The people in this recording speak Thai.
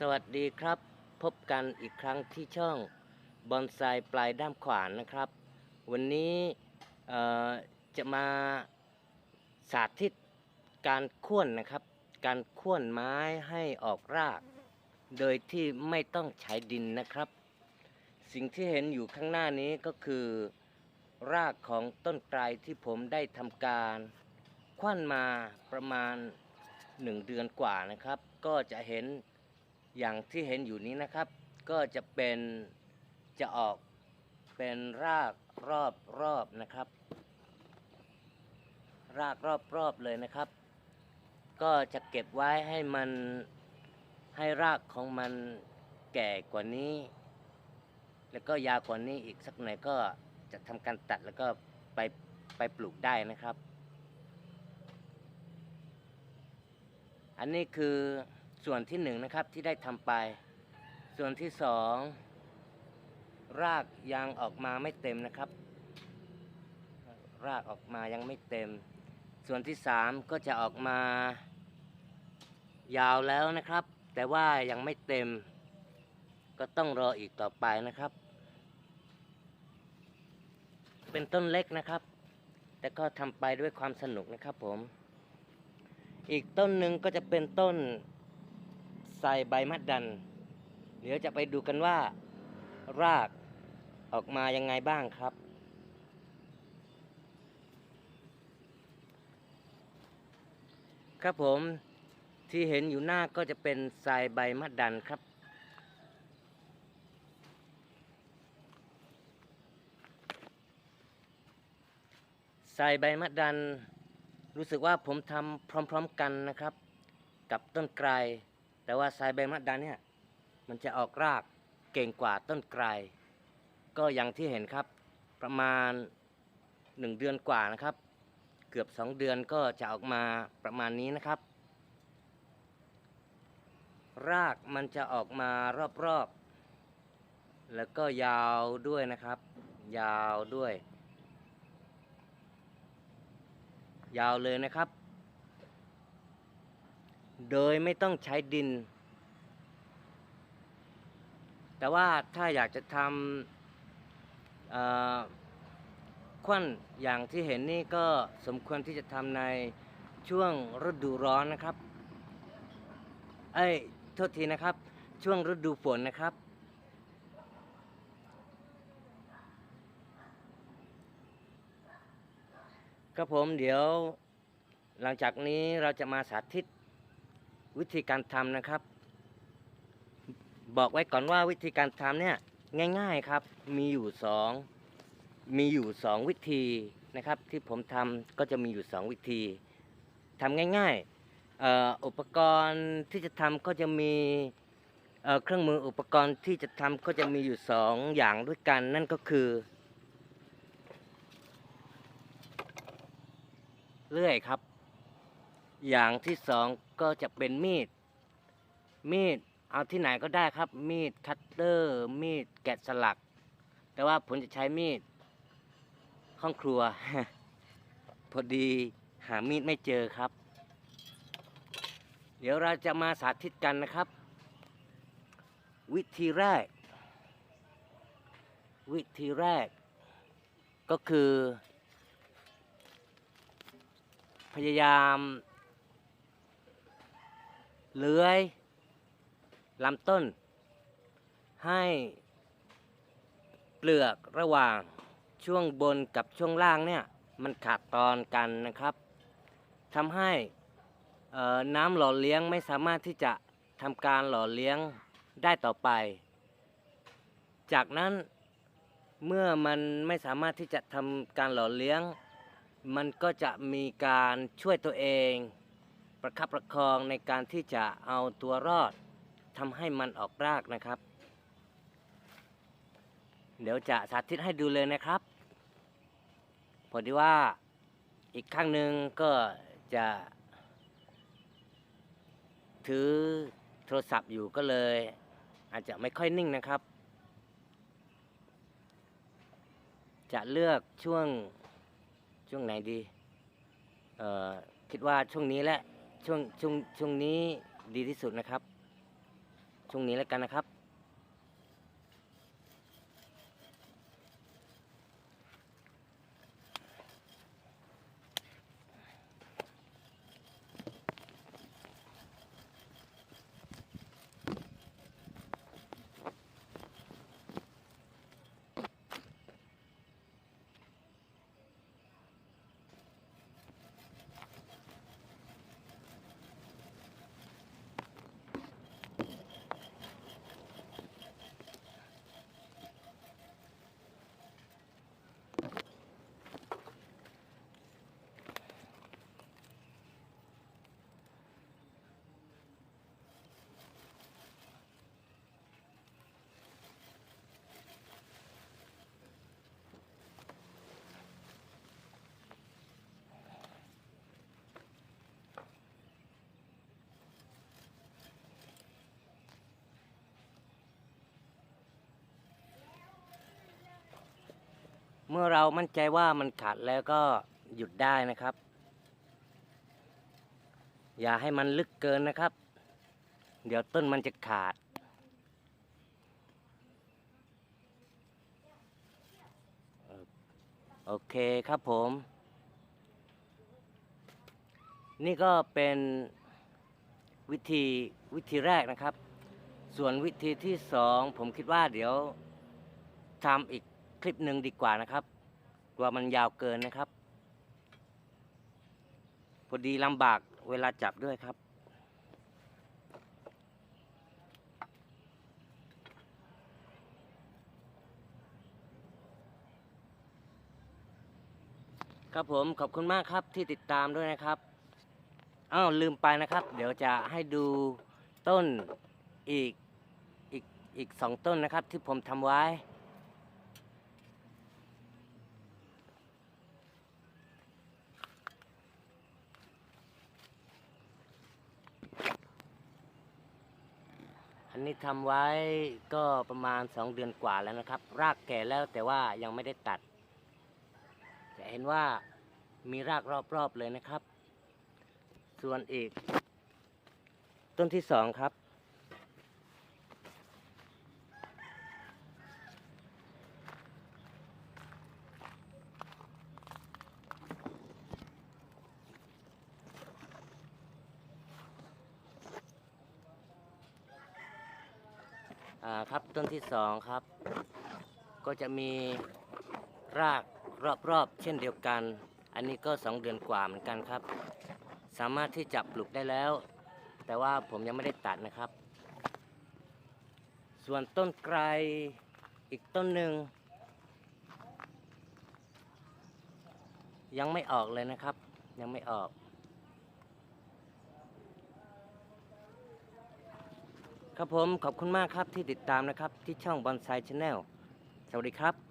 สวัสดีครับ พบกันอีกครั้งที่ช่องบอนไซปลายด้ามขวานนะครับ วันนี้จะมาสาธิตการข้วนนะครับ การข้วนไม้ให้ออกราก โดยที่ไม่ต้องใช้ดินนะครับ สิ่งที่เห็นอยู่ข้างหน้านี้ก็คือ รากของต้นไทรที่ผมได้ทำการคว้านมาประมาณหนึ่งเดือนกว่านะครับ ก็จะเห็น อย่างที่เห็นอยู่นี้นะครับ ก็จะเป็นจะออกเป็นรากรอบรอบนะครับ รากรอบรอบเลยนะครับ ก็จะเก็บไว้ให้มันให้รากของมันแก่กว่านี้ แล้วก็ยาวกว่านี้อีกสักหน่อยก็จะทำการตัดแล้วก็ไปไปปลูกได้นะครับ อันนี้คือ ส่วนที่หนึ่งนะครับที่ได้ทำไป ส่วนที่สองรากยังออกมาไม่เต็มนะครับ รากออกมายังไม่เต็ม ส่วนที่สามก็จะออกมายาวแล้วนะครับ แต่ว่ายังไม่เต็ม ก็ต้องรออีกต่อไปนะครับ เป็นต้นเล็กนะครับ แต่ก็ทำไปด้วยความสนุกนะครับผม อีกต้นหนึ่งก็จะเป็นต้น ไทรใบมัดดัน เดี๋ยวจะไปดูกันว่า รากออกมายังไงบ้างครับ ครับผมที่เห็นอยู่หน้าก็จะเป็นทรใบมัดดันครับใส่ใบมะดัน รู้สึกว่าผมทำพร้อม ๆ กันนะครับ กับต้นไกร แต่ว่าใส่ใบมะดันเนี่ยมันจะออกรากเก่งกว่าต้นไกรก็อย่างที่เห็นครับประมาณหนึ่งเดือนกว่านะครับ เกือบสองเดือนก็จะออกมาประมาณนี้นะครับ รากมันจะออกมารอบๆ แล้วก็ยาวด้วยนะครับ ยาวด้วย ยาวเลยนะครับ โดยไม่ต้องใช้ดิน แต่ว่าถ้าอยากจะทำควันอย่างที่เห็นนี่ก็สมควรที่จะทำในช่วงฤดูร้อนนะครับ เอ้ย โทษทีนะครับ ช่วงฤดูฝนนะครับครับผมเดี๋ยวหลังจากนี้เราจะมาสาธิต วิธีการทำนะครับ บอกไว้ก่อนว่าวิธีการทำเนี่ยง่าย ๆครับ มีอยู่สองมีอยู่สองวิธีนะครับ ที่ผมทำก็จะมีอยู่สองวิธีทำง่ายๆอ,อุปกรณ์ที่จะทำก็จะมีเเครื่องมืออุปกรณ์ที่จะทำก็จะมีอยู่สองอย่างด้วยกัน นั่นก็คือ เลื่อยครับ อย่างที่สองก็จะเป็นมีด มีดเอาที่ไหนก็ได้ครับ มีดคัตเตอร์ มีดแกะสลัก แต่ว่าผมจะใช้มีดห้องครัว พอดีหามีดไม่เจอครับ เดี๋ยวเราจะมาสาธิตกันนะครับ วิธีแรก วิธีแรก ก็คือ พยายาม เลื้อยลำต้น ให้เปลือกระหว่างช่วงบนกับช่วงล่างเนี่ยมันขาดตอนกันนะครับทำให้น้ำหล่อเลี้ยงไม่สามารถที่จะทำการหล่อเลี้ยงได้ต่อไป จากนั้นเมื่อมันไม่สามารถที่จะทำการหล่อเลี้ยง มันก็จะมีการช่วยตัวเอง ประคับประคองในการที่จะเอาตัวรอดทำให้มันออกรากนะครับ เดี๋ยวจะสาธิตให้ดูเลยนะครับพอดีว่าอีกข้างหนึ่งก็จะ ถือโทรศัพท์อยู่ก็เลย อาจจะไม่ค่อยนิ่งนะครับ จะเลือกช่วงช่วงไหนดี เอ่อ คิดว่าช่วงนี้แหละ ช่วงช่วงช่วงนี้ดีที่สุดนะครับ ช่วงนี้แล้วกันนะครับ มื่อเรามั่นใจว่ามันขาดแล้วก็หยุดได้นะครับ อย่าให้มันลึกเกินนะครับ เดี๋ยวต้นมันจะขาด โอเคครับผม นี่ก็เป็นวิธีวิธีแรกนะครับ ส่วนวิธีที่สองผมคิดว่าเดี๋ยวทำอีก ลิปหนึ่งดีกว่านะครับกลัวมันยาวเกินนะครับ พอดีลำบากเวลาจับด้วยครับครับผมขอบคุณมากครับที่ติดตามด้วยนะครับอ้าวลืมไปนะครับ เดี๋ยวจะให้ดูต้นอีกอีกอีกสองต้นนะครับ ที่ผมทำไว้ อันนี้ทำไว้ก็ประมาณสองเดือนกว่าแล้วนะครับ รากแก่แล้วแต่ว่ายังไม่ได้ตัดจะเห็นว่ามีรากรอบๆเลยนะครับ ส่วนอีก ต้นที่สองครับ อ่าครับต้นที่สองครับ ก็จะมีรากรอบๆเช่นเดียวกัน อันนี้ก็สองเดือนกว่าเหมือนกันครับ สามารถที่จะปลูกได้แล้ว แต่ว่าผมยังไม่ได้ตัดนะครับ ส่วนต้นไกรอีกต้นหนึ่งยังไม่ออกเลยนะครับ ยังไม่ออก ครับผมขอบคุณมากครับที่ติดตามนะครับที่ช่องบอนไซช n แนลสวัสดีครับ